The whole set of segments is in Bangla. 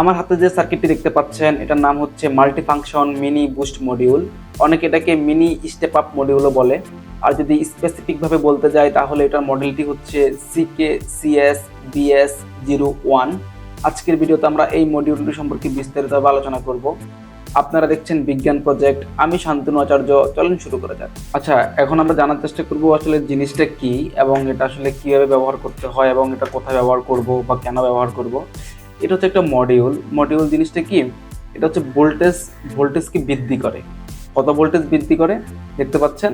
আমার হাতে যে সার্কিটটি দেখতে পাচ্ছেন, এটার নাম হচ্ছে multi function mini boost module অনেকে এটাকে মিনি স্টেপ আপ মডিউলও বলে। আর যদি স্পেসিফিকভাবে বলতে যাই, তাহলে এটার মডেলটি হচ্ছে CK CS BS zero one আজকের ভিডিওতে আমরা এই মডিউলটি সম্পর্কে বিস্তারিতভাবে আলোচনা করব। আপনারা দেখছেন বিজ্ঞান প্রজেক্ট। আমি শান্তনু আচার্য, চলুন শুরু করা যাক। আচ্ছা এখন আমরা জানার চেষ্টা করব আসলে জিনিসটা কি এবং এটা আসলে কীভাবে ব্যবহার করতে হয় এবং এটা কোথায় ব্যবহার করব বা কেন ব্যবহার করব। এটা হচ্ছে একটা মডিউল মডিউল জিনিসটা কি? এটা হচ্ছে ভোল্টেজ ভোল্টেজকে বৃদ্ধি করে। কত ভোল্টেজ বৃদ্ধি করে? দেখতে পাচ্ছেন?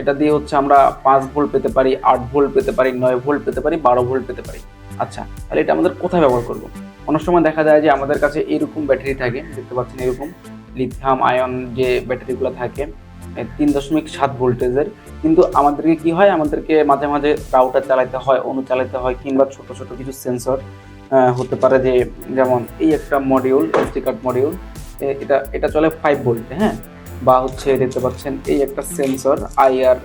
এটা দিয়ে হচ্ছে আমরা পাঁচ ভোল্ট পেতে পারি, আট ভোল্ট পেতে পারি, নয় ভোল্ট পেতে পারি, বারো ভোল্ট পেতে পারি। আচ্ছা তাহলে এটা আমাদের কোথায় ব্যবহার করব? অনেক সময় দেখা যায় যে আমাদের কাছে এরকম ব্যাটারি থাকে, দেখতে পাচ্ছেন এরকম লিথিয়াম আয়ন যে ব্যাটারিগুলো থাকে তিন দশমিক সাত ভোল্টেজের। কিন্তু আমাদেরকে কি হয়? আমাদেরকে মাঝে মাঝে রাউটার চালাতে হয়, অনু চালাতে হয়, কিংবা ছোট ছোট কিছু সেন্সর হতে পারে যে যেমন এই একটা মডিউল এসডি কার্ড মডিউল এটা এটা চলে ফাইভ ভোল্টে হ্যাঁ? বা হচ্ছে দেখতে পাচ্ছেন এই একটা সেন্সর আইআর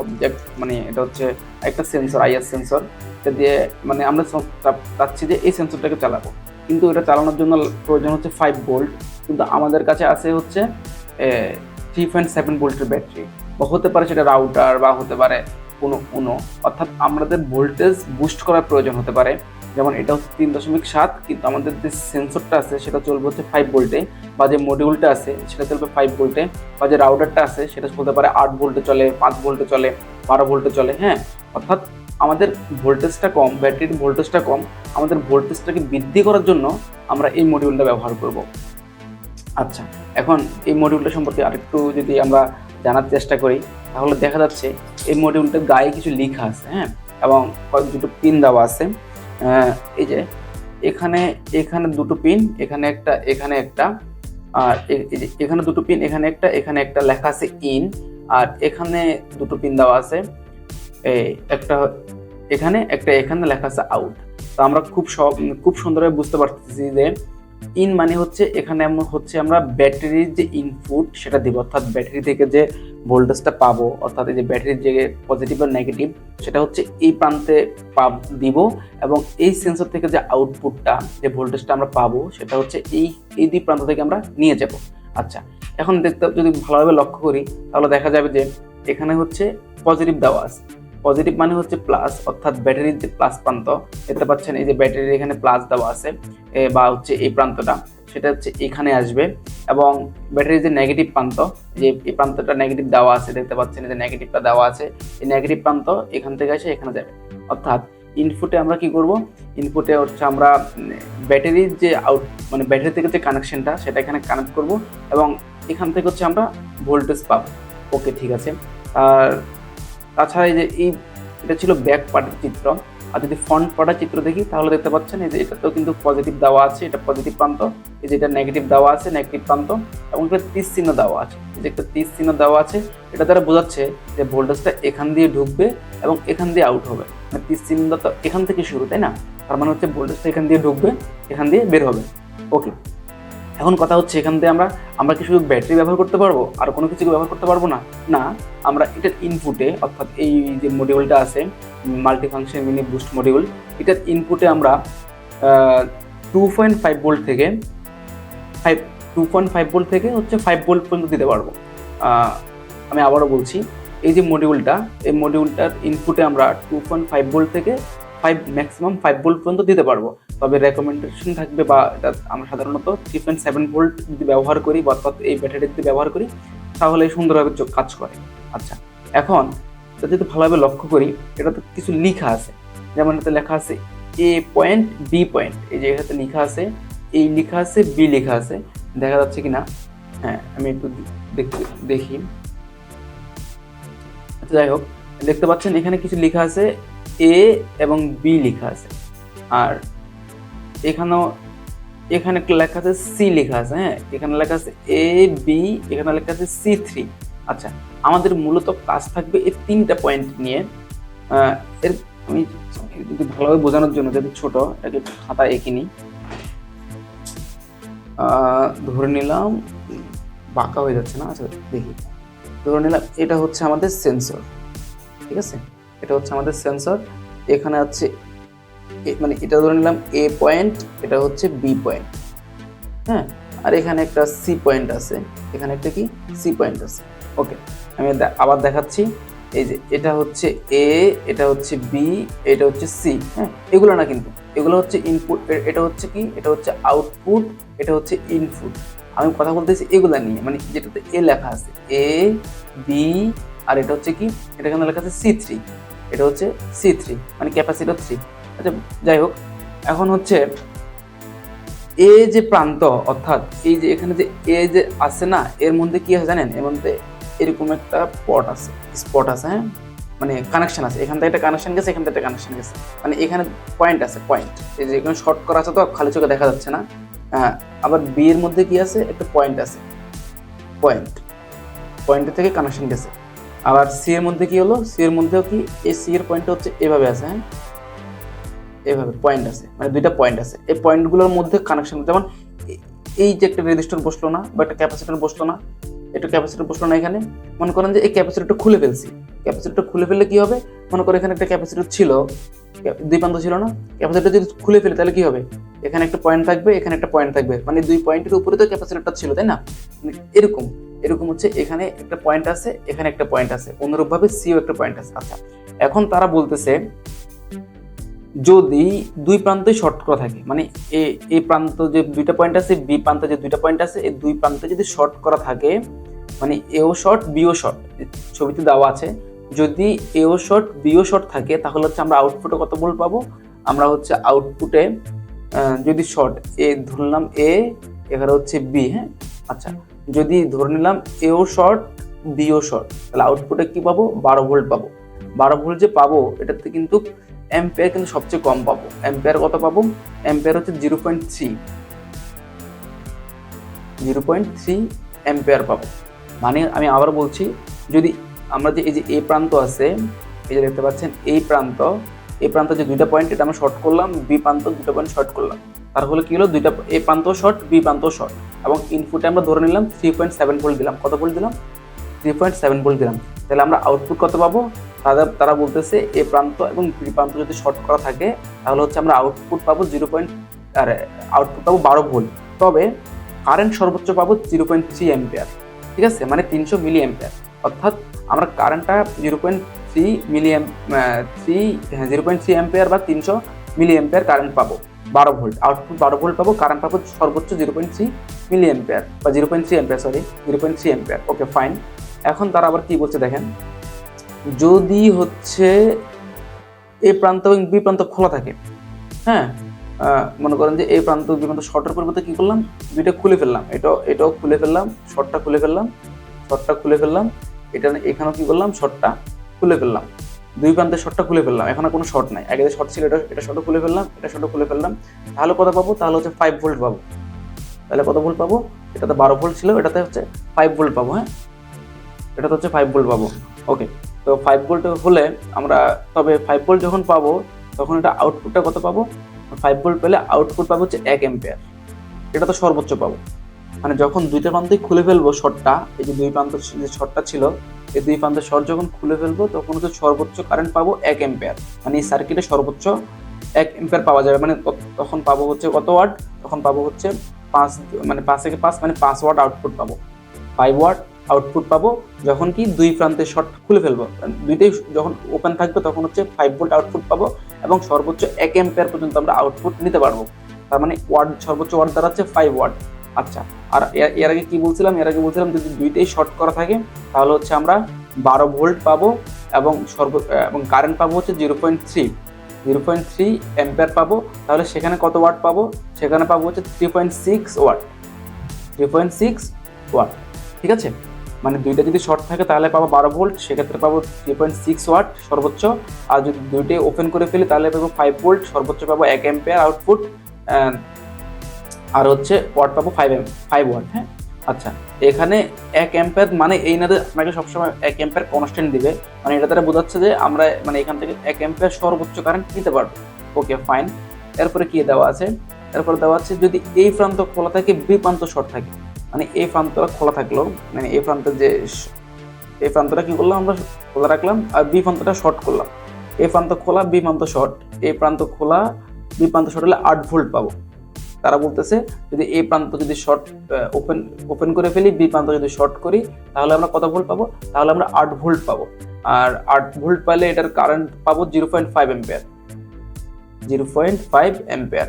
অবজেক্ট মানে এটা হচ্ছে একটা সেন্সর আইআর সেন্সর এটা দিয়ে মানে আমরা চাচ্ছি যে এই সেন্সরটাকে চালাবো। কিন্তু এটা চালানোর জন্য প্রয়োজন হচ্ছে ফাইভ ভোল্ট কিন্তু আমাদের কাছে আছে হচ্ছে থ্রি পয়েন্ট সেভেন ভোল্টের ব্যাটারি বা হতে পারে সেটা রাউটার বা হতে পারে কোনো কোনো অর্থাৎ আমাদের ভোল্টেজ বুস্ট করার প্রয়োজন হতে পারে। যেমন এটা হচ্ছে তিন দশমিক সাত, কিন্তু আমাদের যে সেন্সরটা আছে, সেটা চলবে হচ্ছে ফাইভ ভোল্টে বা যে মডিউলটা আছে, সেটা চলবে ফাইভ ভোল্টে বা যে রাউডারটা আছে, সেটা হতে পারে আট ভোল্টে চলে, পাঁচ ভোল্টে চলে, বারো ভোল্টে চলে হ্যাঁ? অর্থাৎ আমাদের ভোল্টেজটা কম ব্যাটারির ভোল্টেজটা কম, আমাদের ভোল্টেজটাকে বৃদ্ধি করার জন্য আমরা এই মডিউলটা ব্যবহার করব। আচ্ছা এখন এই মডিউলটা সম্পর্কে আরেকটু যদি আমরা জানার চেষ্টা করি, তাহলে দেখা যাচ্ছে এই মডিউলটার গায়ে কিছু লেখা আছে হ্যাঁ? এবং দুটো পিন দেওয়া আছে। এই যে এখানে এখানে দুটো পিন এখানে একটা এখানে একটা, আর এখানে দুটো পিন এখানে একটা এখানে একটা লেখা আছে ইন আর এখানে দুটো পিন দেওয়া আছে একটা এখানে একটা এখানে লেখা আছে আউট তো আমরা খুব খুব সুন্দরভাবে বুঝতে পারতেছি যে ইন মানে হচ্ছে এখানে হচ্ছে আমরা ব্যাটারির যে ইনপুট সেটা দিব। অর্থাৎ ব্যাটারি থেকে যে ভোল্টেজটা পাবো, অর্থাৎ এই যে ব্যাটারির যে পজিটিভ আর নেগেটিভ সেটা হচ্ছে এই প্রান্তে পাব, দিব এবং এই সেন্সর থেকে যে আউটপুটটা যে ভোল্টেজটা আমরা পাবো, সেটা হচ্ছে এই এই দুই প্রান্ত থেকে আমরা নিয়ে যাব। আচ্ছা এখন দেখতে যদি ভালোভাবে লক্ষ্য করি, তাহলে দেখা যাবে যে এখানে হচ্ছে পজিটিভ দেওয়া আছে। পজিটিভ মানে হচ্ছে প্লাস অর্থাৎ ব্যাটারির যে প্লাস প্রান্ত। দেখতে পাচ্ছেন, এই যে ব্যাটারির এখানে প্লাস দেওয়া আছে বা হচ্ছে এই প্রান্তটা, সেটা হচ্ছে এখানে আসবে। এবং ব্যাটারির যে নেগেটিভ প্রান্ত, যে এই প্রান্তটা নেগেটিভ দেওয়া আছে, দেখতে পাচ্ছেন যে নেগেটিভটা দেওয়া আছে, এই নেগেটিভ প্রান্ত এখান থেকে এসে এখানে যাবে। অর্থাৎ ইনপুটে আমরা কি করব? ইনপুটে হচ্ছে আমরা ব্যাটারির যে আউট মানে ব্যাটারি থেকে যে কানেকশনটা সেটা এখানে কানেক্ট করব। এবং এখান থেকে হচ্ছে আমরা ভোল্টেজ পাবো। ওকে ঠিক আছে। আর তাছাড়া এই যে, এই এটা ছিল ব্যাক পার্টের চিত্র। আর যদি ফ্রন্ট পার্টের চিত্র দেখি, তাহলে দেখতে পাচ্ছেন এই যে, এটাতেও কিন্তু পজিটিভ দেওয়া আছে, এটা পজিটিভ প্রান্ত। এই যে, এটা নেগেটিভ দেওয়া আছে নেগেটিভ প্রান্ত। এবং একটা তীর চিহ্ন দেওয়া আছে। এই যে, একটা তীর চিহ্ন দেওয়া আছে, এটা দ্বারা বোঝাচ্ছে যে ভোল্টেজটা এখান দিয়ে ঢুকবে এবং এখান দিয়ে আউট হবে। মানে তীর চিহ্নটা তো এখান থেকে শুরু, তাই না? তার মানে হচ্ছে ভোল্টেজটা এখান দিয়ে ঢুকবে, এখান দিয়ে বের হবে। ওকে এখন কথা হচ্ছে এখান থেকে আমরা আমরা কি শুধু ব্যাটারি ব্যবহার করতে পারব? আর কোনো কিছু ব্যবহার করতে পারব না? না, আমরা এটার ইনপুটে অর্থাৎ এই যে মডিউলটা আছে multi function mini boost module এটার ইনপুটে আমরা টু পয়েন্ট ফাইভ ভোল্ট থেকে five two point five volt থেকে হচ্ছে ফাইভ ভোল্ট পর্যন্ত দিতে পারব। আমি আবারও বলছি, এই যে মডিউলটা এই মডিউলটার ইনপুটে আমরা টু পয়েন্ট ফাইভ ভোল্ট থেকে ফাইভ ম্যাক্সিমাম ফাইভ ভোল্ট পর্যন্ত দিতে পারব। তবে রেকমেন্ডেশন থাকবে বা এটা আমরা সাধারণত থ্রি পয়েন্ট সেভেন ভোল্ট যদি ব্যবহার করি বা অর্থাৎ এই ব্যাটারি যদি ব্যবহার করি, তাহলে সুন্দরভাবে কাজ করে। আচ্ছা এখন এটা যদি ভালোভাবে লক্ষ্য করি, এটাতে কিছু লেখা আছে। যেমন এটাতে লেখা আছে এ পয়েন্ট বি পয়েন্ট এই যে এটাতে লেখা আছে, এই লেখা আছে বি লেখা আছে। দেখা যাচ্ছে কি না হ্যাঁ আমি একটু দেখি আচ্ছা যাই হোক, দেখতে পাচ্ছেন এখানে কিছু লেখা আছে এ এবং বি লেখা আছে। আর এখানেও, এখানে লেখা আছে সি লেখা আছে হ্যাঁ? এখানে লেখা আছে এ বি এখানে লেখা আছে সি থ্রি আচ্ছা আমাদের মূলত কাজ থাকবে এই তিনটা পয়েন্ট নিয়ে। এর, আমি যদি ভালোভাবে বোঝানোর জন্য যদি ছোট, এটাকে খাতা এঁকে নিই। ধরে নিলাম, বাঁকা হয়ে যাচ্ছে না? আচ্ছা দেখি। ধরে নিলাম, এটা হচ্ছে আমাদের সেন্সর ঠিক আছে? এটা হচ্ছে আমাদের সেন্সর এখানে আছে মানে এটা ধরে নিলাম এ পয়েন্ট এটা হচ্ছে বি পয়েন্ট হ্যাঁ? আর এখানে একটা সি পয়েন্ট আছে। এখানে একটা কি? সি পয়েন্ট আছে। ওকে আমি আবার দেখাচ্ছি। এই যে, এটা হচ্ছে এ এটা হচ্ছে বি এটা হচ্ছে সি হ্যাঁ? এগুলো না কিন্তু। এগুলো হচ্ছে ইনপুট এটা হচ্ছে কি? এটা হচ্ছে আউটপুট এটা হচ্ছে ইনপুট আমি কথা বলতেছি এগুলো নিয়ে মানে যেটাতে এ লেখা আছে। এ বি আর এটা হচ্ছে কি? এটা এখানে লেখা আছে? সি থ্রি এটা হচ্ছে সি থ্রি মানে ক্যাপাসিটর থ্রি আচ্ছা যাই হোক এখন হচ্ছে এ যে প্রান্ত অর্থাৎ এই যে এখানে যে এ যে আছে না এর মধ্যে কি আছে জানেন? এর মধ্যে এরকম একটা পট আছে স্পট আছে হ্যাঁ? মানে কানেকশন আছে। এখান থেকে একটা কানেকশন গেছে এখান থেকে একটা কানেকশন গেছে। মানে এখানে পয়েন্ট আছে পয়েন্ট এই যে এখানে শর্ট করা আছে তো খালি চোখে দেখা যাচ্ছে না। হ্যাঁ, আবার বি এর মধ্যে কি আছে? একটা পয়েন্ট আছে। পয়েন্ট পয়েন্টের থেকে কানেকশন গেছে। আবার সি এর মধ্যে কি হলো? সি এর মধ্যেও কি? এই সি এর পয়েন্টটা হচ্ছে এভাবে আছে হ্যাঁ? এভাবে পয়েন্ট আছে মানে দুইটা পয়েন্ট আছে। এই পয়েন্টগুলোর মধ্যে কানেকশন যেমন এই যে একটা রেজিস্টার বসল না, বা একটা ক্যাপাসিটার বসল না, একটা ক্যাপাসিটার বসল না এখানে, মনে করেন যে এই ক্যাপাসিটরটা খুলে ফেলছি। ক্যাপাসিটরটা খুলে ফেললে কি হবে? মনে করেন এখানে একটা ক্যাপাসিটর ছিল দুই প্রান্ত ছিল না। ক্যাপাসিটর যদি খুলে ফেলে, তাহলে কি হবে? এখানে একটা পয়েন্ট থাকবে, এখানে একটা পয়েন্ট থাকবে। মানে দুই পয়েন্টের উপরে তো ক্যাপাসিটরটা ছিল, তাই না? মানে এরকম এরকম হচ্ছে এখানে একটা পয়েন্ট আছে, এখানে একটা পয়েন্ট আছে। অনুরূপভাবে সিও একটা পয়েন্ট আছে। আচ্ছা এখন তারা বলতেছে যদি দুই প্রান্তই শর্ট করা থাকে মানে এ এ প্রান্ত যে দুইটা পয়েন্ট আছে, বি প্রান্তে যে দুইটা পয়েন্ট আছে, এই দুই প্রান্তে যদি শর্ট করা থাকে মানে এও শর্ট বিও শর্ট ছবিতে দেওয়া আছে, যদি এও শর্ট বিও শর্ট থাকে, তাহলে হচ্ছে আমরা আউটপুটে কত ভোল্ট পাবো? আমরা হচ্ছে আউটপুটে যদি শর্ট এ ধরলাম এ, এখানে হচ্ছে বি হ্যাঁ? আচ্ছা যদি ধরে নিলাম এও শর্ট বিও শর্ট তাহলে আউটপুটে কি পাবো? বারো ভোল্ট পাবো। বারো ভোল্ট যে পাবো, এটাতে কিন্তু অ্যাম্পিয়ার কিন্তু সবচেয়ে কম পাবো। অ্যাম্পিয়ার কত পাবো? অ্যাম্পিয়ার হচ্ছে zero point three. Zero point three ampere পাবো। মানে আমি আবার বলছি, যদি আমরা যে এই যে এ প্রান্ত আছে, এই যে দেখতে পাচ্ছেন এই প্রান্ত এই প্রান্ত যে দুইটা পয়েন্ট এটা আমরা শর্ট করলাম, বি প্রান্ত দুটো পয়েন্ট শর্ট করলাম। তার ফলে কি হলো? দুইটা এ প্রান্ত শর্ট বি প্রান্ত শর্ট এবং ইনপুটে আমরা ধরে নিলাম থ্রি পয়েন্ট সেভেন ভোল্ট দিলাম। কত ভোল্ট দিলাম? থ্রি পয়েন্ট সেভেন ভোল্ট দিলাম। তাহলে আমরা আউটপুট কত পাবো? তাদের, তারা বলতেছে এ প্রান্ত এবং বি প্রান্ত যদি শর্ট করা থাকে, তাহলে হচ্ছে আমরা আউটপুট পাবো জিরো পয়েন্ট আর আউটপুট পাবো বারো ভোল্ট। তবে কারেন্ট সর্বোচ্চ পাবো জিরো পয়েন্ট থ্রি অ্যাম্পিয়ার ঠিক আছে? মানে তিনশো মিলি অ্যাম্পিয়ার অর্থাৎ আমরা কারেন্টটা zero point three milli three zero point three ampere বা তিনশো মিলি অ্যাম্পিয়ার কারেন্ট পাবো বারো ভোল্ট। আউটপুট বারো ভোল্ট পাবো কারেন্ট পাবো সর্বোচ্চ zero point three milli ampere বা zero point three ampere sorry zero point three ampere okay fine এখন তারা আবার কি বলছে দেখেন? যদি হচ্ছে এ প্রান্ত এবং বি প্রান্ত খোলা থাকে হ্যাঁ? মনে করেন যে এই প্রান্ত, বি প্রান্ত শর্টের পরিবর্তে কী করলাম? দুইটা খুলে ফেললাম। এটাও এটাও খুলে ফেললাম, শর্টটা খুলে ফেললাম, শর্টটা খুলে ফেললাম, এটা এখানেও কী করলাম? শর্টটা খুলে ফেললাম। দুই প্রান্তে শর্টটা খুলে ফেললাম, এখন কোনো শর্ট নাই। আগে যে শর্ট ছিল, এটা এটা শর্টও খুলে ফেললাম, এটা শর্টও খুলে ফেললাম। তাহলে কত পাবো? তাহলে হচ্ছে ফাইভ ভোল্ট পাবো। তাহলে কত ভোল্ট পাবো? এটাতে বারো ভোল্ট ছিল, এটাতে হচ্ছে ফাইভ ভোল্ট পাবো হ্যাঁ? এটাতে হচ্ছে ফাইভ ভোল্ট পাবো। ওকে তো ফাইভ ভোল্ট হলে আমরা, তবে ফাইভ ভোল্ট যখন পাবো, তখন এটা আউটপুটটা কত পাবো? ফাইভ ভোল্ট পেলে আউটপুট পাবো হচ্ছে এক এম্পিয়ার এটা তো সর্বোচ্চ পাবো। মানে যখন দুইটা প্রান্তেই খুলে ফেলব শর্টটা, এই যে দুই প্রান্ত যে শর্টটা ছিল, এই দুই প্রান্তের শর্ট যখন খুলে ফেলব, তখন হচ্ছে সর্বোচ্চ কারেন্ট পাবো এক এম্পিয়ার মানে এই সার্কিটে সর্বোচ্চ এক এম্পিয়ার পাওয়া যাবে। মানে তখন পাবো হচ্ছে কত ওয়াট তখন পাবো হচ্ছে পাঁচ মানে পাঁচ থেকে পাঁচ মানে পাঁচ ওয়াট আউটপুট পাবো। ফাইভ ওয়াট আউটপুট পাবো, যখন কি দুই প্রান্তের শর্ট খুলে ফেলব। দুইটাই যখন ওপেন থাকবে, তখন হচ্ছে ফাইভ ভোল্ট আউটপুট পাবো এবং সর্বোচ্চ এক এম্পিয়ার পর্যন্ত আমরা আউটপুট নিতে পারব। তার মানে ওয়াট সর্বোচ্চ ওয়াট দাঁড়াচ্ছে ফাইভ ওয়াট আচ্ছা আর এর- এর আগে কি বলছিলাম? এর আগে বলছিলাম যদি দুইটাই শর্ট করা থাকে, তাহলে হচ্ছে আমরা বারো ভোল্ট পাবো এবং সর্ব এবং কারেন্ট পাবো হচ্ছে zero point three zero point three ampere পাবো, তাহলে সেখানে কত ওয়াট পাবো? সেখানে পাবো হচ্ছে three point six watt three point six watt ঠিক আছে? মানে দুইটা যদি শর্ট থাকে তাহলে পাবো বারো ভোল্ট সেক্ষেত্রে পাবো থ্রি পয়েন্ট সিক্স ওয়াট সর্বোচ্চ। আর যদি দুইটাই ওপেন করে ফেলি, তাহলে পাবো ফাইভ ভোল্ট সর্বোচ্চ পাবো এক অ্যাম্পিয়ার আউটপুট আর হচ্ছে ওয়াট পাবো ফাইভ এম ফাইভ ওয়াট হ্যাঁ? আচ্ছা এখানে এক অ্যাম্পিয়ার মানে এই না আপনাকে সবসময় এক অ্যাম্পিয়ার কনস্ট্যান্ট দিবে। মানে এটা তারা বোঝাচ্ছে যে আমরা মানে এখান থেকে এক অ্যাম্পিয়ার সর্বোচ্চ কারেন্ট নিতে পারব। ওকে ফাইন এরপরে কি দেওয়া আছে? এরপরে দেওয়া আছে যদি এই প্রান্ত খোলা থাকে বি প্রান্ত শর্ট থাকে। মানে এই প্রান্তটা খোলা থাকল মানে এই প্রান্তের যে এই প্রান্তটা কি করলাম আমরা? খোলা রাখলাম আর বি প্রান্তটা শর্ট করলাম। এই প্রান্ত খোলা, বি প্রান্ত শর্ট এই প্রান্ত খোলা, বি প্রান্ত শর্ট হলে আট ভোল্ট পাবো। তারা বলতেছে, যদি এ প্রান্ত যদি শর্ট ওপেন ওপেন করে ফেলি, বি প্রান্ত যদি শর্ট করি, তাহলে আমরা কত ভোল্ট পাবো? তাহলে আমরা আট ভোল্ট পাবো। আর আট ভোল্ট পাইলে এটার কারেন্ট পাবো zero point five ampere zero point five ampere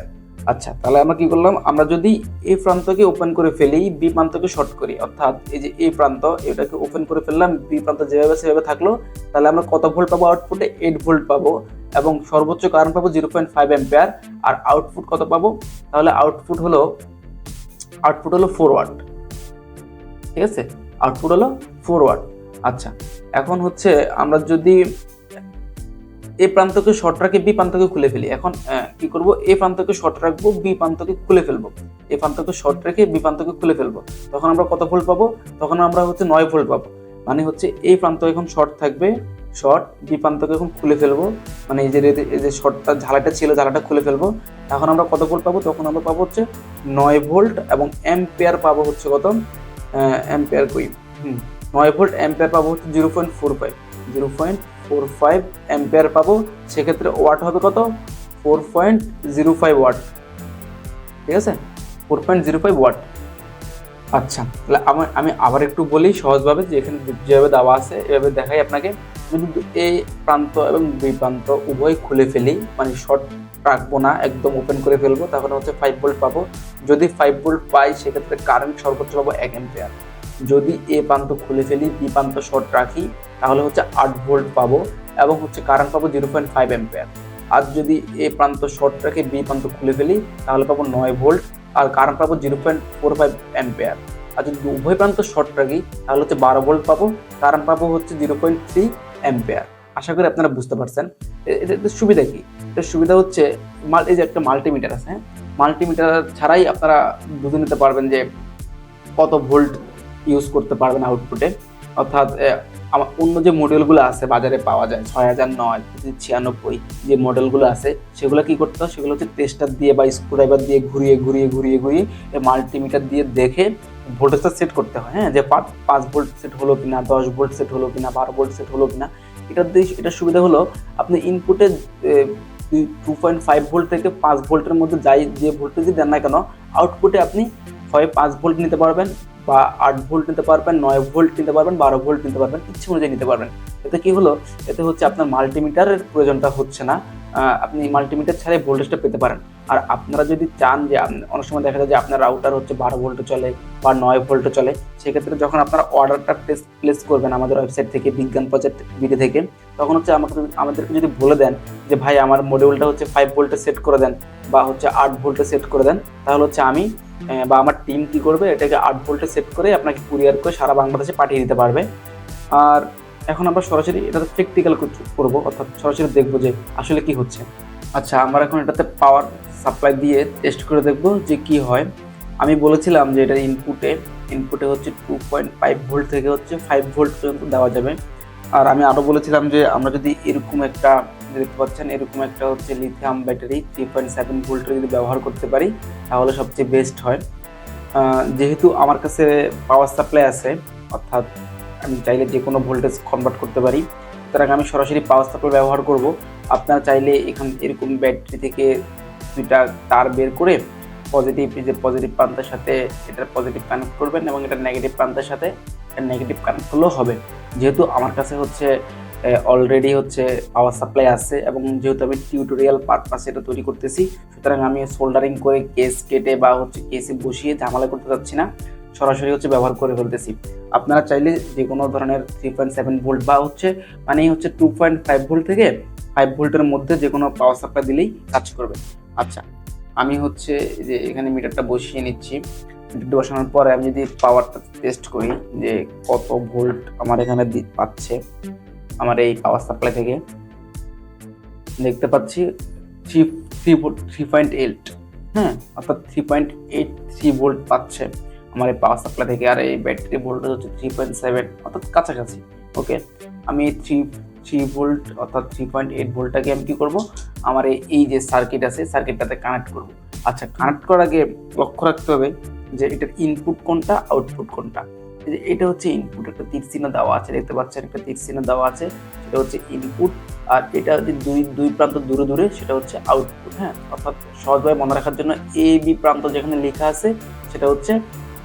আচ্ছা তাহলে আমরা কি করলাম? আমরা যদি এ প্রান্তকে ওপেন করে ফেলি বি প্রান্তকে শর্ট করি, অর্থাৎ এই যে এ প্রান্ত, এটাকে ওপেন করে ফেললাম বি প্রান্ত যেভাবে সেভাবে থাকল, তাহলে আমরা কত ভোল্ট পাবো? আউটপুটে এইট ভোল্ট পাবো এবং সর্বোচ্চ কারেন্ট পাবো জিরো পয়েন্ট ফাইভ এম্পিয়ার আর আউটপুট কত পাবো? তাহলে আউটপুট হলো আউটপুট হলো ফোর ওয়াট ঠিক আছে? আউটপুট হলো ফোর ওয়াট আচ্ছা। এখন হচ্ছে আমরা যদি এ প্রান্তকে শর্ট রাখে বি প্রান্তকে খুলে ফেলি। এখন কি করব? এ প্রান্তকে শর্ট রাখব বি প্রান্তকে খুলে ফেলব। এ প্রান্তকে শর্ট রেখে বি প্রান্তকে খুলে ফেলব। তখন আমরা কত ভোল্ট পাবো? তখন আমরা হচ্ছে নয় ভোল্ট পাবো। মানে হচ্ছে এই প্রান্ত এখন শর্ট থাকবে শর্ট বি প্রান্তকে এখন খুলে ফেলব। মানে এই যে এই যে শর্টটা ঝালাটা ছিল, ঝালাটা খুলে ফেলব। এখন আমরা কত ভোল্ট পাবো? তখন আমরা পাবো হচ্ছে নয় ভোল্ট এবং অ্যাম্পিয়ার পাবো হচ্ছে কত? অ্যাম্পিয়ার কই? হুম, নয় ভোল্ট অ্যাম্পিয়ার পাবো হচ্ছে zero point four five zero point four five ampere পাবো, সেক্ষেত্রে ওয়াট হবে কত? Four point zero five watt ঠিক আছে? Four point zero five watt আচ্ছা তাহলে আমার আমি আবার একটু বলি সহজভাবে যে এখানে যেভাবে দেওয়া আছে, এভাবে দেখাই আপনাকে। কিন্তু এই প্রান্ত এবং দুই প্রান্ত উভয় খুলে ফেলি মানে শর্ট রাখব না, একদম ওপেন করে ফেলব তাহলে হচ্ছে ফাইভ ভোল্ট পাবো। যদি ফাইভ ভোল্ট পাই, সেক্ষেত্রে কারেন্ট সর্বোচ্চ পাবো এক অ্যাম্পিয়ার যদি এ প্রান্ত খুলে ফেলি, বি প্রান্ত শর্ট রাখি তাহলে হচ্ছে আট ভোল্ট পাবো এবং হচ্ছে কারেন্ট পাবো জিরো পয়েন্ট ফাইভ অ্যাম্পিয়ার আর যদি এ প্রান্ত শর্ট রেখে বি প্রান্ত খুলে ফেলি, তাহলে পাবো নয় ভোল্ট, আর কারেন্ট পাবো zero point four five ampere আর যদি উভয় প্রান্ত শর্ট রাখি, তাহলে হচ্ছে বারো ভোল্ট পাবো কারেন্ট পাবো হচ্ছে জিরো পয়েন্ট থ্রি অ্যাম্পিয়ার আশা করি আপনারা বুঝতে পারছেন। এটা সুবিধা কি? এটার সুবিধা হচ্ছে মাল- এই যে একটা মাল্টিমিটার আছে হ্যাঁ? মাল্টিমিটার ছাড়াই আপনারা বুঝে নিতে পারবেন যে কত ভোল্ট ইউজ করতে পারবেন আউটপুটে অর্থাৎ আমার অন্য যে মডেলগুলো আছে বাজারে পাওয়া যায়, ছয় হাজার নয়, ছিয়ানব্বই, যে মডেলগুলো আছে, সেগুলো কি করতে হয়? সেগুলো হচ্ছে টেস্টার দিয়ে বা স্ক্রুড্রাইভার দিয়ে ঘুরিয়ে ঘুরিয়ে ঘুরিয়ে ঘুরিয়ে মাল্টিমিটার দিয়ে দেখে ভোল্টেজটা সেট করতে হয় হ্যাঁ? যে পাঁচ- পাঁচ ভোল্ট সেট হলো কিনা, দশ ভোল্ট সেট হলো কিনা, বারো ভোল্ট সেট হলো কিনা এটার দিয়ে এটার সুবিধা হলো আপনি ইনপুটে টু পয়েন্ট ফাইভ ভোল্ট থেকে পাঁচ ভোল্টের মধ্যে যাই, যে ভোল্টেজই দেন না কেন আউটপুটে আপনি হয় পাঁচ ভোল্ট নিতে পারবেন বা আট ভোল্ট নিতে পারবেন, নয় ভোল্ট নিতে পারবেন, বারো ভোল্ট নিতে পারবেন, ইচ্ছে অনুযায়ী নিতে পারবেন। এতে কী হলো? এতে হচ্ছে আপনার মাল্টিমিটারের প্রয়োজনটা হচ্ছে না। আপনি মাল্টিমিটার ছাড়াই ভোল্টেজটা পেতে পারেন। আর আপনারা যদি চান যে অনেক সময় দেখা যায় যে আপনার রাউটার হচ্ছে বারো ভোল্টে চলে বা নয় ভোল্টে চলে, সেক্ষেত্রে যখন আপনারা অর্ডারটা প্লেস প্লেস করবেন আমাদের ওয়েবসাইট থেকে, বিজ্ঞান প্রজেক্ট বিডি থেকে, তখন হচ্ছে আমাকে আমাদেরকে যদি বলে দেন যে, ভাই, আমার মডিউলটা হচ্ছে ফাইভ ভোল্টে সেট করে দেন বা হচ্ছে আট ভোল্টে সেট করে দেন, তাহলে হচ্ছে আমি বা আমার টিম কী করবে? এটাকে আট ভোল্টে সেট করে আপনাকে কুরিয়ার করে সারা বাংলাদেশে পাঠিয়ে দিতে পারবে। আর এখন আমরা সরাসরি এটাতে প্র্যাকটিক্যাল করব, অর্থাৎ সরাসরি দেখব যে আসলে কি হচ্ছে। আচ্ছা আমরা এখন এটাতে পাওয়ার সাপ্লাই দিয়ে টেস্ট করে দেখব যে কি হয়। আমি বলেছিলাম যে এটা ইনপুটে ইনপুটে হচ্ছে টু পয়েন্ট ফাইভ ভোল্ট থেকে হচ্ছে ফাইভ ভোল্ট পর্যন্ত দেওয়া যাবে। আর আমি আরও বলেছিলাম যে আমরা যদি এরকম একটা, দেখতে পাচ্ছেন, এরকম একটা হচ্ছে lithium battery three point seven ভোল্টের যদি ব্যবহার করতে পারি, তাহলে সবচেয়ে বেস্ট হয়। যেহেতু আমার কাছে পাওয়ার সাপ্লাই আছে, অর্থাৎ আমি চাইলে যে কোনো ভোল্টেজ কনভার্ট করতে পারি, সুতরাং আমি সরাসরি পাওয়ার সাপ্লাই ব্যবহার করব। আপনারা চাইলে এখান এরকম ব্যাটারি থেকে দুইটা তার বের করে পজিটিভ যে পজিটিভ প্রান্তের সাথে এটার পজিটিভ কানেক্ট করবেন এবং এটা নেগেটিভ প্রান্তের সাথে নেগেটিভ কানেক্ট করলেও হবে। যেহেতু আমার কাছে হচ্ছে অলরেডি হচ্ছে পাওয়ার সাপ্লাই আছে এবং যেহেতু আমি টিউটোরিয়াল পারপাসে এটা তৈরি করতেছি, সুতরাং আমি সোল্ডারিং করে কেস কেটে বা হচ্ছে কেসে বসিয়ে ঝামেলা করতে যাচ্ছি না, সরাসরি হচ্ছে ব্যবহার করে ফেলতেছি। আপনারা চাইলে যে কোনো ধরনের থ্রি পয়েন্ট সেভেন ভোল্ট বা হচ্ছে মানে হচ্ছে টু পয়েন্ট ফাইভ ভোল্ট থেকে ফাইভ ভোল্টের মধ্যে যে কোনো পাওয়ার সাপ্লাই দিলেই কাজ করবে। আচ্ছা আমি হচ্ছে যে এখানে মিটারটা বসিয়ে নিচ্ছি। মিটারটা বসানোর পরে আমি যদি পাওয়ারটা টেস্ট করি যে কত ভোল্ট আমার এখানে পাচ্ছে আমার এই পাওয়ার সাপ্লাই থেকে। দেখতে পাচ্ছি three three three point eight হ্যাঁ? অর্থাৎ three point eight three volt পাচ্ছে আমার এই পাওয়ার সাপ্লাই থেকে। আর এই ব্যাটারি ভোল্টেজ হচ্ছে থ্রি পয়েন্ট সেভেন অর্থাৎ কাছাকাছি ওকে আমি থ্রি থ্রি ভোল্ট অর্থাৎ থ্রি পয়েন্ট এইট ভোল্টটাকে আমি কী করব? আমার এই- যে সার্কিট আছে সার্কিটটাতে কানেক্ট করব। আচ্ছা কানেক্ট করার আগে লক্ষ্য রাখতে হবে যে এটার ইনপুট কোনটা আউটপুট কোনটা? যে এটা হচ্ছে ইনপুট একটা তীর চিহ্ন দেওয়া আছে, দেখতে পাচ্ছেন একটা তীর চিহ্ন দেওয়া আছে, সেটা হচ্ছে ইনপুট আর এটা যদি দুই দুই প্রান্ত দূরে দূরে, সেটা হচ্ছে আউটপুট হ্যাঁ? অর্থাৎ সহজভাবে মনে রাখার জন্য এ বি প্রান্ত যেখানে লেখা আছে, সেটা হচ্ছে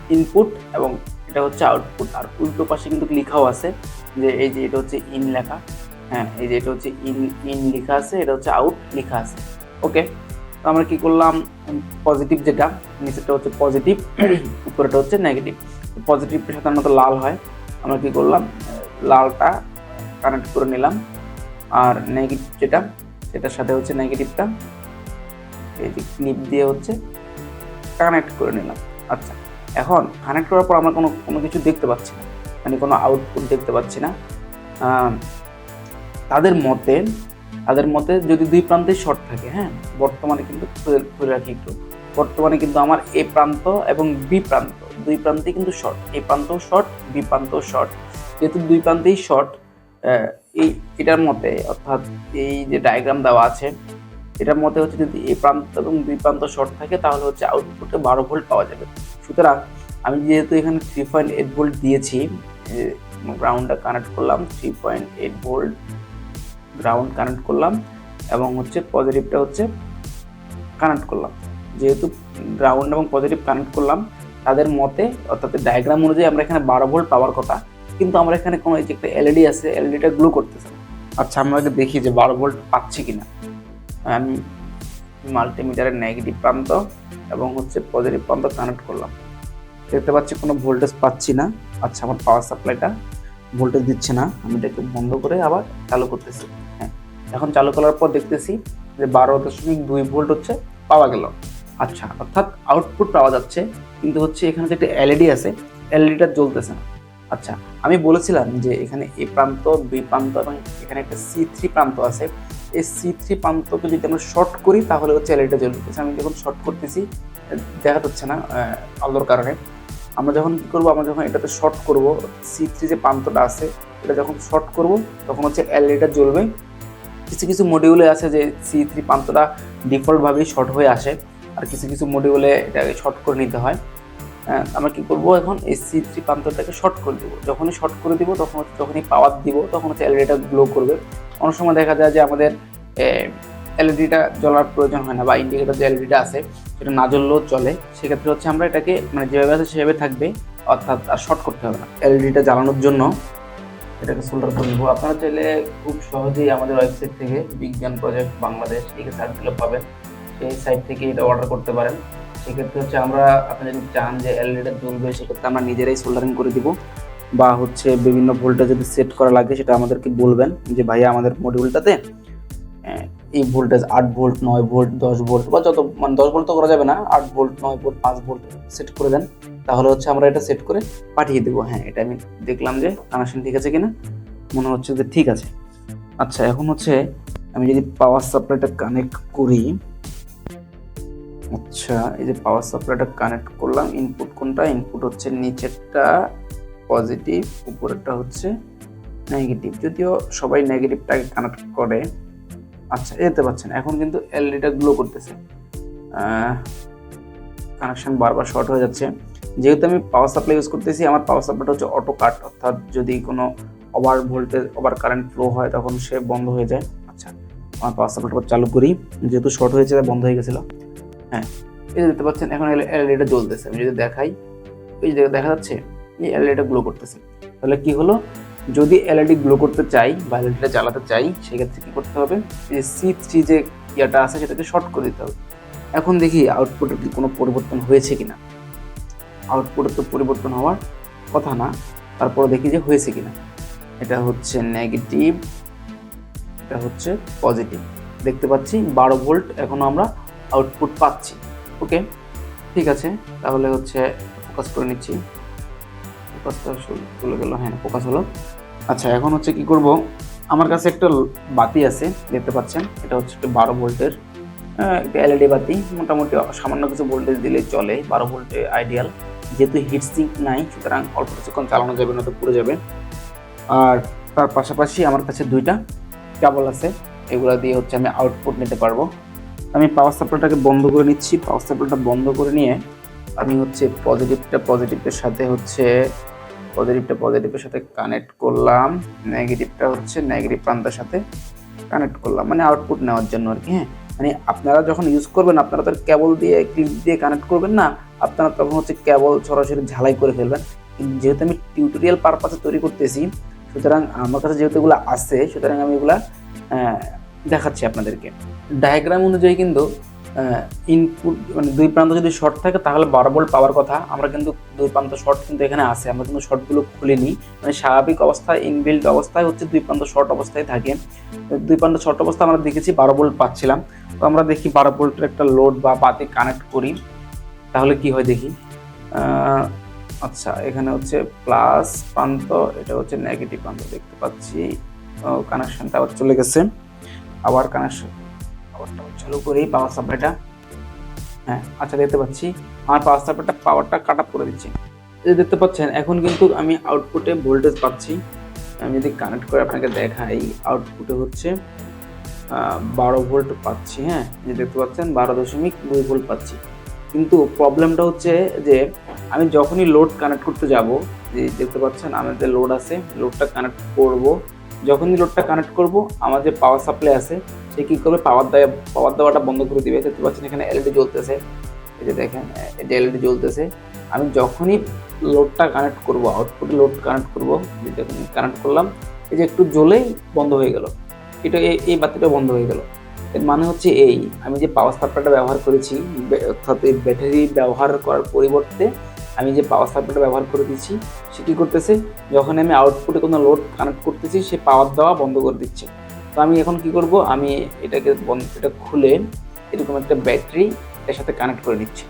ইনপুট এবং এটা হচ্ছে আউটপুট আর উল্টো পাশে কিন্তু লেখাও আছে যে এই যে এটা হচ্ছে ইন লেখা। হ্যাঁ এই যে এটা হচ্ছে ইন ইন লেখা আছে, এটা হচ্ছে আউট লেখা আছে। ওকে তো আমরা কি করলাম? পজিটিভ যেটা, নিচেরটা হচ্ছে পজিটিভ উপরেটা হচ্ছে নেগেটিভ পজিটিভটা সাধারণত লাল হয়। আমরা কি করলাম? লালটা কানেক্ট করে নিলাম। আর নেগেটিভ যেটা, সেটার সাথে হচ্ছে নেগেটিভটা এই যে ক্লিপ দিয়ে হচ্ছে কানেক্ট করে নিলাম। আচ্ছা এখন কানেক্ট করার পর আমরা কোনো কোনো কিছু দেখতে পাচ্ছি না। মানে কোনো আউটপুট দেখতে পাচ্ছি না। তাদের মতে তাদের মতে যদি দুই প্রান্তে শর্ট থাকে হ্যাঁ বর্তমানে কিন্তু খুলে রাখি একটু, বর্তমানে কিন্তু আমার এ প্রান্ত এবং বি প্রান্ত, দুই প্রান্তেই কিন্তু শর্ট, এ প্রান্তও শর্ট, বি প্রান্তও শর্ট, যেহেতু দুই প্রান্তেই শর্ট এই, এটার মতে, অর্থাৎ এই যে ডায়াগ্রাম দেওয়া আছে, এটার মতে হচ্ছে যদি এ প্রান্ত এবং দুই প্রান্ত শর্ট থাকে, তাহলে হচ্ছে আউটপুটে বারো ভোল্ট পাওয়া যাবে। সুতরাং আমি যেহেতু এখানে থ্রি পয়েন্ট এইট ভোল্ট দিয়েছি গ্রাউন্ডটা কানেক্ট করলাম three point eight volt ground connect করলাম এবং হচ্ছে পজিটিভটা হচ্ছে কানেক্ট করলাম। যেহেতু গ্রাউন্ড এবং পজিটিভ কানেক্ট করলাম, তাদের মতে অর্থাৎ ডায়াগ্রাম অনুযায়ী আমরা এখানে বারো ভোল্ট পাওয়ার কথা, কিন্তু আমরা এখানে কোনো যে একটা এলইডি আছে এলইডিটা গ্লো করতেছে না। আচ্ছা আমরা আগে দেখি যে বারো ভোল্ট পাচ্ছি কিনা। আমি মাল্টিমিটারের নেগেটিভ প্রান্ত এবং হচ্ছে পজিটিভ প্রান্ত কানেক্ট করলাম। দেখতে পাচ্ছি কোনো ভোল্টেজ পাচ্ছি না। আচ্ছা আমার পাওয়ার সাপ্লাইটা ভোল্টেজ দিচ্ছে না। আমি এটাকে বন্ধ করে আবার চালু করতেছি। এখন চালু করার পর দেখতেছি যে বারো দশমিক দুই ভোল্ট হচ্ছে, পাওয়া গেল। আচ্ছা অর্থাৎ আউটপুট পাওয়া যাচ্ছে, কিন্তু হচ্ছে এখানে যে একটা এলইডি আছে এলইডিটা জ্বলতেছে না। আচ্ছা আমি বলেছিলাম যে এখানে এ প্রান্ত বি প্রান্ত এবং এখানে একটা সি থ্রি প্রান্ত আছে। এই সি থ্রি প্রান্তকে যদি আমরা শর্ট করি, তাহলে হচ্ছে এলইডিটা জ্বলতেছে। আমি যখন শর্ট করতেছি, দেখা যাচ্ছে না আলোর কারণে। আমরা যখন কী করব? আমরা যখন এটাতে শর্ট করব সি থ্রি যে প্রান্তটা আছে, এটা যখন শর্ট করব, তখন হচ্ছে এলইডিটা জ্বলবে। কিছু কিছু মডিউলে আছে যে সি থ্রি প্রান্তটা ডিফল্টভাবেই শর্ট হয়ে আসে, আর কিছু কিছু মডিউলে এটাকে শর্ট করে নিতে হয়। আমরা কি করব এখন? এই সি থ্রি প্রান্তটাকে শর্ট করে দেবো। যখনই শর্ট করে দিব, তখন হচ্ছে যখনই পাওয়ার দিব, তখন হচ্ছে এলইডিটা গ্লো করবে। অনেক সময় দেখা যায় যে আমাদের এলইডিটা জ্বলার প্রয়োজন হয় না বা ইন্ডিকেটার যে এলইডিটা আছে, সেটা না জ্বললেও চলে। সেক্ষেত্রে হচ্ছে আমরা এটাকে মানে যেভাবে আছে সেভাবে থাকবে, অর্থাৎ আর শর্ট করতে হবে না। এলইডিটা জ্বালানোর জন্য এটাকে সোল্ডার করে নেব। আপনারা চাইলে খুব সহজেই আমাদের ওয়েবসাইট থেকে বিজ্ঞান প্রজেক্ট বাংলাদেশ লিখে সার্চ দিলে পাবেন। সেই সাইট থেকে এটা অর্ডার করতে পারেন। সেক্ষেত্রে হচ্ছে আমরা, আপনি যদি চান যে এলইডিটা জ্বলবে সেক্ষেত্রে আমরা নিজেরাই সোল্ডারিং করে দিব। বা হচ্ছে বিভিন্ন ভোল্টেজ যদি সেট করা লাগে, সেটা আমাদেরকে বলবেন যে, ভাইয়া, আমাদের মডিউলটাতে এই ভোল্টেজ আট ভোল্ট নয় ভোল্ট দশ ভোল্ট বা যত মানে দশ ভোল্ট তো করা যাবে না, আট ভোল্ট নয় ভোল্ট পাঁচ ভোল্ট সেট করে দেন। তাহলে হচ্ছে আমরা এটা সেট করে পাঠিয়ে দেবো। হ্যাঁ এটা আমি দেখলাম যে কানেকশন ঠিক আছে কিনা। মনে হচ্ছে যে ঠিক আছে। আচ্ছা এখন হচ্ছে আমি যদি পাওয়ার সাপ্লাইটা কানেক্ট করি। আচ্ছা এই যে পাওয়ার সাপ্লাইটা কানেক্ট করলাম ইনপুট কোনটা? ইনপুট হচ্ছে নিচেরটা পজিটিভ উপরেরটা হচ্ছে নেগেটিভ যদিও সবাই নেগেটিভটাকে কানেক্ট করে। আচ্ছা যেতে পাচ্ছেন, এখন কিন্তু এলইডিটা গ্লো করতেছে। কানেকশন বারবার শর্ট হয়ে যাচ্ছে। যেহেতু আমি পাওয়ার সাপ্লাই ইউজ করতেছি, আমার পাওয়ার সাপ্লাইটা হচ্ছে অটো কাট অর্থাৎ যদি কোনো over voltage over current flow হয়, তখন সে বন্ধ হয়ে যায়। আচ্ছা আমার পাওয়ার সাপ্লাইটা চালু করি। যেহেতু শর্ট হয়েছে বন্ধ হয়ে গেছিল। হ্যাঁ এই যে দেখতে পাচ্ছেন, এখন এলইডিটা জ্বলতেছে। আমি যদি দেখাই, এই যে দেখা যাচ্ছে, এই এলইডিটা গ্লো করতেছে। তাহলে কি হলো? যদি এলইডি গ্লো করতে চাই বা এলইডিটা জ্বালাতে চাই, সেক্ষেত্রে কি করতে হবে? এই সি থ্রি যে ইয়াটা আছে, সেটাকে শর্ট করে দিতে হবে। এখন দেখি আউটপুটের কি কোনো পরিবর্তন হয়েছে কিনা। আউটপুটের তো পরিবর্তন হওয়ার কথা না। তারপরে দেখি যে হয়েছে কিনা। এটা হচ্ছে নেগেটিভ এটা হচ্ছে পজিটিভ দেখতে পাচ্ছি বারো ভোল্ট এখনও আমরা আউটপুট পাচ্ছি। ওকে ঠিক আছে, তাহলে হচ্ছে ফোকাস করে নিচ্ছি। ফোকাসটা চলে গেল হ্যাঁ ফোকাস হলো। আচ্ছা এখন হচ্ছে কি করব? আমার কাছে একটা বাতি আছে, দেখতে পাচ্ছেন। এটা হচ্ছে একটা বারো ভোল্টের একটা এলইডি বাতি। মোটামুটি সামান্য কিছু ভোল্টেজ দিলে চলে, বারো ভোল্টে আইডিয়াল যেহেতু হিট সিঙ্ক নাই, সুতরাং অল্প কিছুক্ষণ চালানো যাবে না তো পুড়ে যাবে। আর তার পাশাপাশি আমার কাছে দুইটা কেবল আছে, এগুলো দিয়ে হচ্ছে আমি আউটপুট নিতে পারব। আমি পাওয়ার সাপ্লাইটাকে বন্ধ করে নিচ্ছি। পাওয়ার সাপ্লাইটা বন্ধ করে নিয়ে আমি হচ্ছে পজিটিভটা পজিটিভের সাথে হচ্ছে পজিটিভটা পজিটিভের সাথে কানেক্ট করলাম। নেগেটিভটা হচ্ছে নেগেটিভ প্রান্তের সাথে কানেক্ট করলাম। মানে আউটপুট নেওয়ার জন্য আর কি হ্যাঁ। মানে আপনারা যখন ইউজ করবেন, আপনারা তো কেবল দিয়ে ক্লিপ দিয়ে কানেক্ট করবেন না, আপনারা তখন হচ্ছে কেবল সরাসরি ঝালাই করে ফেলবেন। যেহেতু আমি টিউটোরিয়াল পারপাসে তৈরি করতেছি, সুতরাং আমার কাছে যেহেতু এগুলো আছে, সুতরাং আমি এগুলা দেখাচ্ছি আপনাদেরকে। ডায়াগ্রাম অনুযায়ী কিন্তু ইনপুট মানে দুই প্রান্ত যদি শর্ট থাকে, তাহলে বারো ভোল্ট পাওয়ার কথা। আমরা কিন্তু দুই প্রান্ত শর্ট কিন্তু এখানে আছে। আমরা কিন্তু শর্টগুলো খুলিনি। মানে স্বাভাবিক অবস্থায় ইনবিল্ড অবস্থায় হচ্ছে দুই প্রান্ত শর্ট অবস্থায় থাকে। দুই প্রান্ত শর্ট অবস্থা আমরা দেখেছি বারো ভোল্ট পাচ্ছিলাম। তো আমরা দেখি বারো ভোল্টের একটা লোড বা বাতি কানেক্ট করি। তাহলে কি হয় দেখি? আচ্ছা এখানে হচ্ছে প্লাস প্রান্ত, এটা হচ্ছে নেগেটিভ প্রান্ত দেখতে পাচ্ছি। কানেকশানটা আবার চলে গেছে। আবার কানেকশন পাওয়ারটা চালু করি পাওয়ার সাপ্লাইটা হ্যাঁ আচ্ছা দেখতে পাচ্ছি। আমার পাওয়ার সাপ্লাইটা পাওয়ারটা কাট আপ করে দিচ্ছি। এই দেখতে পাচ্ছেন, এখন কিন্তু আমি আউটপুটে ভোল্টেজ পাচ্ছি। আমি যদি কানেক্ট করে আপনাকে দেখাই আউটপুটে হচ্ছে বারো ভোল্ট পাচ্ছি হ্যাঁ। যে দেখতে পাচ্ছেন, বারো দশমিক দুই ভোল্ট পাচ্ছি। কিন্তু প্রবলেমটা হচ্ছে যে, আমি যখনই লোড কানেক্ট করতে যাব যে দেখতে পাচ্ছেন, আমাদের লোড আছে লোডটা কানেক্ট করব। যখনই লোডটা কানেক্ট করব, আমার যে পাওয়ার সাপ্লাই আছে, সে কী করবে? পাওয়ার দেওয়া পাওয়ার দেওয়াটা বন্ধ করে দিবে। দেখতে পাচ্ছেন এখানে এলইডি জ্বলতেছে। এই যে দেখেন যে এলইডি জ্বলতেছে। আমি যখনই লোডটা কানেক্ট করব আউটপুটে লোড কানেক্ট করব যে যখন কানেক্ট করলাম, এই যে একটু জ্বলেই বন্ধ হয়ে গেল। এটা এই এই বাতিটা বন্ধ হয়ে গেল। এর মানে হচ্ছে এই, আমি যে পাওয়ার সাপ্লাইটা ব্যবহার করেছি অর্থাৎ এই ব্যাটারি ব্যবহার করার পরিবর্তে আমি যে পাওয়ার সাপ্লাইটা ব্যবহার করে দিচ্ছি, সে কী করতেছে? যখন আমি আউটপুটে কোনো লোড কানেক্ট করতেছি, সে পাওয়ার দেওয়া বন্ধ করে দিচ্ছে। তো আমি এখন কি করব? আমি এটাকে বন্ধ, এটা খুলে এরকম একটা ব্যাটারি এর সাথে কানেক্ট করে নিচ্ছি।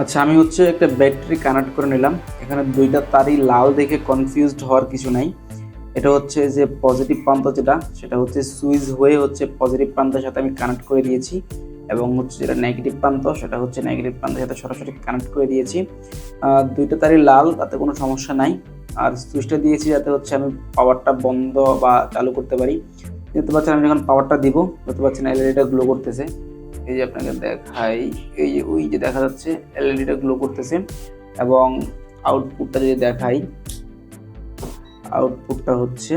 আচ্ছা আমি হচ্ছে একটা ব্যাটারি কানেক্ট করে নিলাম। এখানে দুইটা তারই লাল দেখে কনফিউজড হওয়ার কিছু নাই। এটা হচ্ছে যে পজিটিভ প্রান্ত যেটা, সেটা হচ্ছে সুইচ হয়ে হচ্ছে পজিটিভ প্রান্তের সাথে আমি কানেক্ট করে দিয়েছি। এবং হচ্ছে যেটা নেগেটিভ প্রান্ত, সেটা হচ্ছে নেগেটিভ প্রান্তের সাথে সরাসরি কানেক্ট করে দিয়েছি। দুইটা তারই লাল, তাতে কোনো সমস্যা নাই। আর সুইচটা দিয়েছি যাতে হচ্ছে আমি পাওয়ারটা বন্ধ বা চালু করতে পারি। দেখতে পাচ্ছেন আমি যখন পাওয়ারটা দিব, দেখতে পাচ্ছেন এলইডিটা গ্লো করতেছে। এই যে আপনাকে দেখাই, এই যে ওই যে দেখা যাচ্ছে এলইডিটা গ্লো করতেছে। এবং আউটপুটটা যদি দেখাই আউটপুটটা হচ্ছে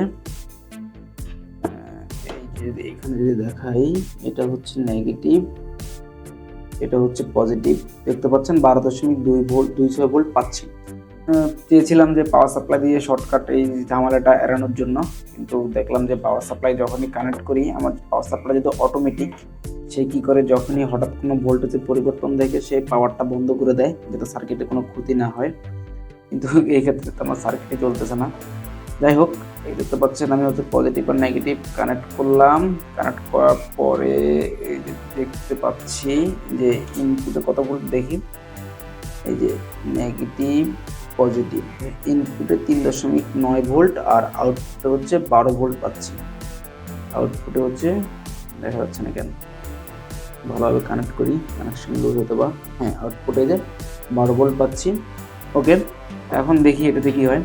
এই যে এখানে যদি দেখাই, এটা হচ্ছে নেগেটিভ এটা হচ্ছে পজিটিভ দেখতে পাচ্ছেন, বারো দশমিক দুই ভোল্ট, দুই ছয় ভোল্ট পাচ্ছি। চেয়েছিলাম যে পাওয়ার সাপ্লাই দিয়ে শর্টকাট এই ঝামেলাটা এড়ানোর জন্য, কিন্তু দেখলাম যে পাওয়ার সাপ্লাই যখনই কানেক্ট করি, আমার পাওয়ার সাপ্লাই যেহেতু অটোমেটিক সে কী করে যখনই হঠাৎ কোনো ভোল্টেজের পরিবর্তন দেখে, সে পাওয়ারটা বন্ধ করে দেয়, যাতে সার্কিটে কোনো ক্ষতি না হয়। কিন্তু এই ক্ষেত্রে তো আমার সার্কিটে চলতেছে না। যাই হোক এই দেখতে পাচ্ছেন, আমি হচ্ছে পজিটিভ আর নেগেটিভ কানেক্ট করলাম। কানেক্ট করার পরে এই যে দেখতে পাচ্ছি যে ইনপুটে কত ভোল্ট দেখি? এই যে নেগেটিভ পজিটিভ ইনপুটে তিন দশমিক নয় ভোল্ট আর আউটপুটে হচ্ছে বারো ভোল্ট পাচ্ছি। আউটপুটে হচ্ছে, দেখা যাচ্ছে না কেন? ভালোভাবে কানেক্ট করি কানেকশন লুজ হতে বা হ্যাঁ আউটপুটে যে বারো ভোল্ট পাচ্ছি। ওকে এখন দেখি এটাতে কি হয়।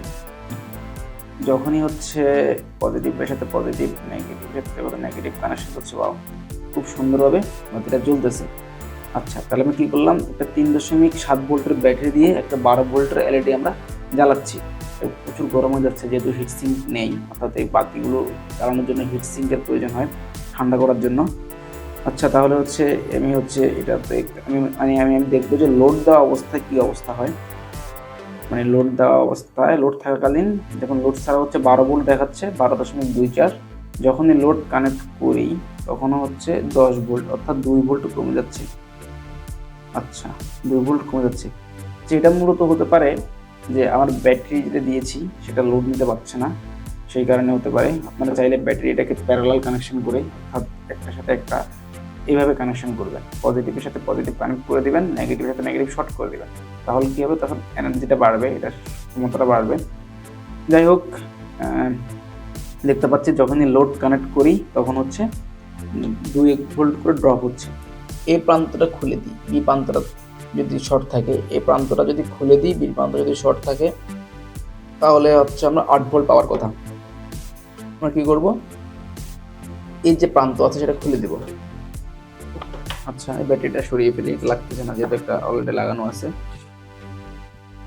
যখনই হচ্ছে পজিটিভের সাথে পজিটিভ নেগেটিভের সাথে নেগেটিভ কানেকশন করছে বাও খুব সুন্দরভাবে বাতিটা জ্বলতেছে আচ্ছা তাহলে আমি কি করলাম? একটা তিন দশমিক সাত ভোল্টের ব্যাটারি দিয়ে একটা বারো ভোল্টের এলইডি আমরা জ্বালাচ্ছি। প্রচুর গরম হয়ে যাচ্ছে, যেহেতু হিট সিঙ্ক নেই, অর্থাৎ এই বাতিগুলো চালানোর জন্য হিট সিঙ্কের প্রয়োজন হয় ঠান্ডা করার জন্য। আচ্ছা তাহলে হচ্ছে আমি হচ্ছে এটাতে আমি আমি আমি দেখব যে লোড দেওয়া অবস্থায় কী অবস্থা হয়। মানে লোড দেওয়া অবস্থায় লোড থাকাকালীন যখন লোড ছাড়া হচ্ছে বারো ভোল্ট দেখাচ্ছে, বারো দশমিক দুই চার। যখনই লোড কানেক্ট করি, তখনও হচ্ছে দশ ভোল্ট অর্থাৎ দুই ভোল্ট কমে যাচ্ছে। আচ্ছা দুই ভোল্ট কমে যাচ্ছে। যেটা মূলত হতে পারে যে আমার ব্যাটারি যেটা দিয়েছি, সেটা লোড নিতে পারছে না। সেই কারণে হতে পারে, আপনারা চাইলে ব্যাটারি এটাকে প্যারালাল কানেকশন করে, অর্থাৎ একটার সাথে একটা এইভাবে কানেকশন করবেন। পজিটিভের সাথে পজিটিভ কানেক্ট করে দিবেন নেগেটিভের সাথে নেগেটিভ শর্ট করে দিবেন। তাহলে কী হবে? তখন এনার্জিটা বাড়বে, এটা ক্ষমতাটা বাড়বে। যাই হোক দেখতে পাচ্ছি যখনই লোড কানেক্ট করি, তখন হচ্ছে দুই এক ভোল্ট করে ড্রপ হচ্ছে। এই প্রান্তটা খুলে দিই বি প্রান্তটা যদি শর্ট থাকে এই প্রান্তটা যদি খুলে দিই বি প্রান্ত যদি শর্ট থাকে, তাহলে হচ্ছে আমরা আট ভোল্ট পাওয়ার কথা। আমরা কি করব? এই যে প্রান্ত আছে সেটা খুলে দেব। আচ্ছা এই ব্যাটারিটা সরিয়ে ফেলি লাগতেছে না, যেহেতু একটা অলরেডি লাগানো আছে।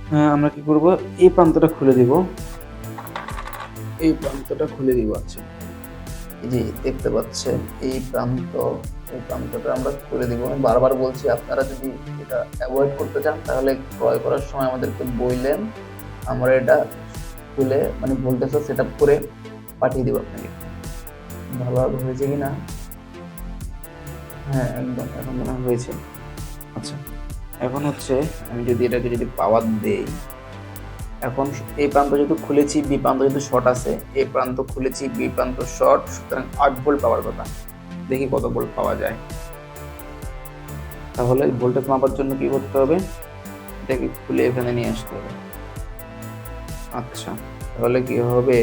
হ্যাঁ আমরা কি করব? এই প্রান্তটা খুলে দিব। এই প্রান্তটা খুলে দিব আচ্ছা। যে দেখতে পাচ্ছেন, এই প্রান্ত, এই প্রান্তটা আমরা খুলে দিব। আমি বারবার বলছি, আপনারা যদি এটা অ্যাভয়েড করতে চান, তাহলে ক্রয় করার সময় আমাদেরকে বললেন। আমরা এটা খুলে মানে ভোল্টেজটা সেট আপ করে পাঠিয়ে দেবো আপনাকে। ভালোভাবে হয়েছে কি না হ্যাঁ একদম এখন মনে হয় হয়েছে। আচ্ছা এখন হচ্ছে আমি যদি এটাকে যদি পাওয়ার দেই, এখন এই প্রান্ত যেহেতু খুলেছি বি প্রান্ত যেহেতু শর্ট আছে এই প্রান্ত খুলেছি বি প্রান্ত শর্ট সুতরাং আট ভোল্ট পাওয়ার কথা। দেখি কত ভোল্ট পাওয়া যায়। তাহলে ভোল্টেজ মাপার জন্য কি করতে হবে? এটাকে খুলে এখানে নিয়ে আসতে হবে। আচ্ছা তাহলে কি হবে?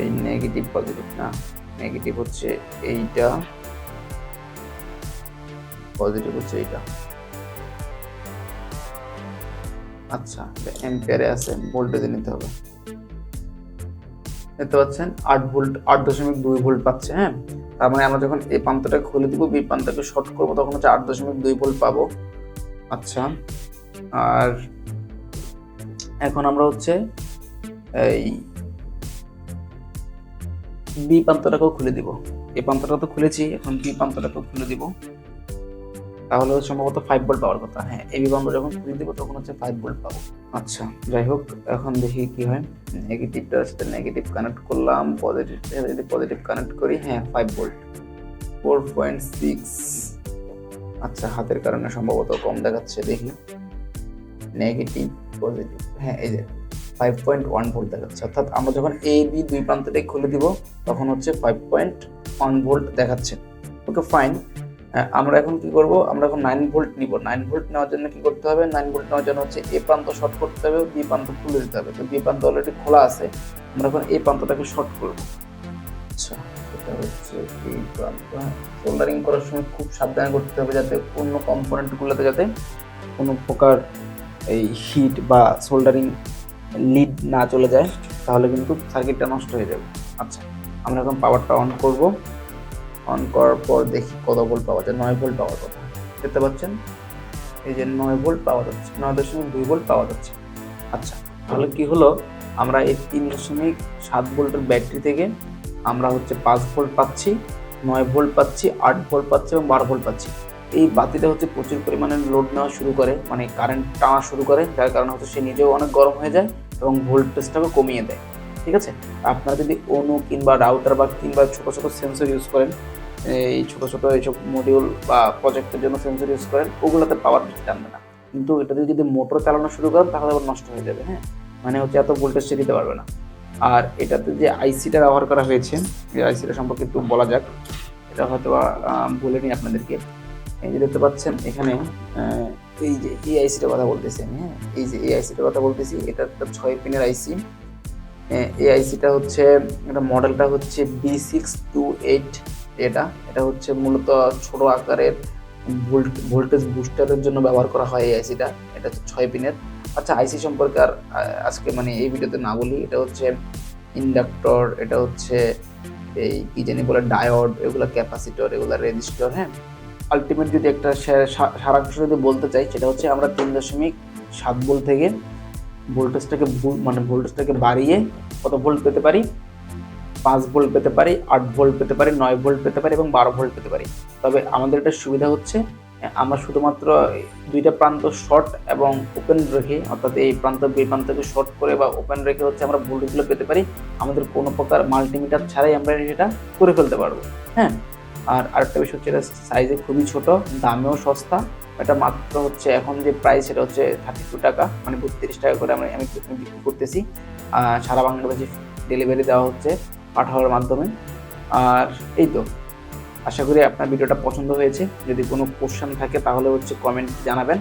এই নেগেটিভ পজিটিভ না। নেগেটিভ হচ্ছে এইটা। পজিটিভ হচ্ছে এইটা। আচ্ছা এম্পিয়ারে আছে ভোল্টেজে নিতে হবে। দেখতে পাচ্ছেন, আট ভোল্ট আট দশমিক দুই ভোল্ট পাচ্ছে হ্যাঁ? তার মানে আমরা যখন এই প্রান্তটা খুলে দিব বি প্রান্তটাকে শর্ট করব, তখন হচ্ছে আট দশমিক দুই ভোল্ট পাবো। আচ্ছা আর এখন আমরা হচ্ছে এই বি প্রান্তটাকেও খুলে দিব। এই প্রান্তটা তো খুলেছি, এখন বি প্রান্তটাকেও খুলে দিব। তাহলে সম্ভবত ফাইভ ভোল্ট পাওয়ার কথা। হ্যাঁ এবি বন্ধ যখন খুলে দিব, তখন হচ্ছে ফাইভ ভোল্ট পাবো। আচ্ছা যাই হোক, এখন দেখি কি হয়। নেগেটিভটার সাথে নেগেটিভ কানেক্ট করলাম পজিটিভ যদি পজিটিভ কানেক্ট করি হ্যাঁ five volt four point six আচ্ছা হাতের কারণে সম্ভবত কম দেখাচ্ছে, দেখি। নেগেটিভ পজিটিভ হ্যাঁ এই যে ফাইভ পয়েন্ট ওয়ান ভোল্ট দেখাচ্ছে। অর্থাৎ আমরা যখন এ বি দুই প্রান্তটাই খুলে দিব, তখন হচ্ছে ফাইভ পয়েন্ট ওয়ান ভোল্ট দেখাচ্ছে। ওকে ফাইন আমরা এখন কি করব? আমরা এখন নাইন ভোল্ট নিব। নাইন ভোল্ট নেওয়ার জন্য কি করতে হবে? নাইন ভোল্ট নেওয়ার জন্য হচ্ছে এ প্রান্ত শর্ট করতে হবে বি প্রান্ত খুলে দিতে হবে। তো বি প্রান্ত অলরেডি খোলা আছে। আমরা এখন এই প্রান্তটাকে শর্ট করব। আচ্ছা সেটা হচ্ছে এই প্রান্ত। সোল্ডারিং করার সময় খুব সাবধানে করতে হবে যাতে অন্য কম্পোনেন্টগুলোতে যাতে কোনো প্রকার এই হিট বা সোল্ডারিং লিড না চলে যায়, তাহলে কিন্তু সার্কিটটা নষ্ট হয়ে যাবে। আচ্ছা আমরা এখন পাওয়ারটা অন করব। অন করার পর দেখি কত ভোল্ট পাওয়া যায়, নয় ভোল্ট পাওয়ার কথা। দেখতে পাচ্ছেন? এই যে নয় ভোল্ট পাওয়া যাচ্ছে, নয় দশমিক দুই ভোল্ট পাওয়া যাচ্ছে। আচ্ছা তাহলে কি হলো? আমরা এই তিন দশমিক সাত ভোল্টের ব্যাটারি থেকে আমরা হচ্ছে পাঁচ ভোল্ট পাচ্ছি, নয় ভোল্ট পাচ্ছি, আট ভোল্ট পাচ্ছি এবং বারো ভোল্ট পাচ্ছি। এই বাতিটা হচ্ছে প্রচুর পরিমাণে লোড নেওয়া শুরু করে মানে কারেন্ট টানা শুরু করে যার কারণে হচ্ছে সে নিজেও অনেক গরম হয়ে যায় এবং ভোল্টেজটাকে কমিয়ে দেয় ঠিক আছে? আপনারা যদি অনু কিংবা রাউটার বা কিংবা ছোটো ছোটো সেন্সর ইউজ করেন এই ছোটো ছোটো এইসব মডিউল বা প্রজেক্টের জন্য সেন্সর ইউজ করেন ওগুলোতে পাওয়ার বেশি টানবে না। কিন্তু এটাতে যদি মোটর চালানো শুরু করেন তাহলে আবার নষ্ট হয়ে যাবে হ্যাঁ? মানে হচ্ছে এত ভোল্টেজ সে দিতে পারবে না। আর এটাতে যে আইসিটা ব্যবহার করা হয়েছে এই আইসিটা সম্পর্কে একটু বলা যাক এটা হয়তো আহ, বলে নিই আপনাদেরকে। এই যে দেখতে পাচ্ছেন, এখানে এই যে এই আইসিটার কথা বলতেছি আমি হ্যাঁ? এই যে এই আইসিটার কথা বলতেছি, এটা একটা ছয় পিনের আইসি এই আইসিটা হচ্ছে, এটা মডেলটা হচ্ছে বি সিক্স টু এইট এটা এটা হচ্ছে মূলত ছোট আকারের ভোল্ট, ভোল্টেজ বুস্টারের জন্য ব্যবহার করা হয় এই আইসিটা এটা হচ্ছে ছয় পিনের। আচ্ছা আইসি সম্পর্কে আর আজকে মানে এই ভিডিওতে না বলি, এটা হচ্ছে ইন্ডাক্টর, এটা হচ্ছে এই কি জানি বলে ডায়োড, এগুলো ক্যাপাসিটর, এগুলো রেজিস্টর হ্যাঁ? আলটিমেট যদি একটা সারাংশ যদি বলতে চাই, সেটা হচ্ছে আমরা তিন দশমিক সাত ভোল্ট থেকে ভোল্টেজটাকে মানে ভোল্টেজটাকে বাড়িয়ে কত ভোল্ট পেতে পারি? পাঁচ ভোল্ট পেতে পারি, আট ভোল্ট পেতে পারি, নয় ভোল্ট পেতে পারি এবং বারো ভোল্ট পেতে পারি। তবে আমাদের একটা সুবিধা হচ্ছে, আমরা শুধুমাত্র দুইটা প্রান্ত শর্ট এবং ওপেন রেখে, অর্থাৎ এই প্রান্ত বি প্রান্তকে শর্ট করে বা ওপেন রেখে হচ্ছে আমরা ভোল্টেজগুলো পেতে পারি, আমাদের কোনো প্রকার মাল্টিমিটার ছাড়াই আমরা সেটা করে ফেলতে পারব। হ্যাঁ? আর আরেকটা বিষয় হচ্ছে এটা সাইজে খুবই ছোট, দামেও সস্তা। এটা মাত্র হচ্ছে এখন যে প্রাইস সেটা হচ্ছে থার্টি টু টাকা মানে বত্রিশ টাকা করে আমরা আমি বিক্রি করতেছি। সারা বাংলাদেশে ডেলিভারি দেওয়া হচ্ছে পাঠানোর মাধ্যমে। আর এই তো, আশা করি আপনার ভিডিওটা পছন্দ হয়েছে। যদি কোনো কোশ্চেন থাকে তাহলে হচ্ছে কমেন্ট জানাবেন।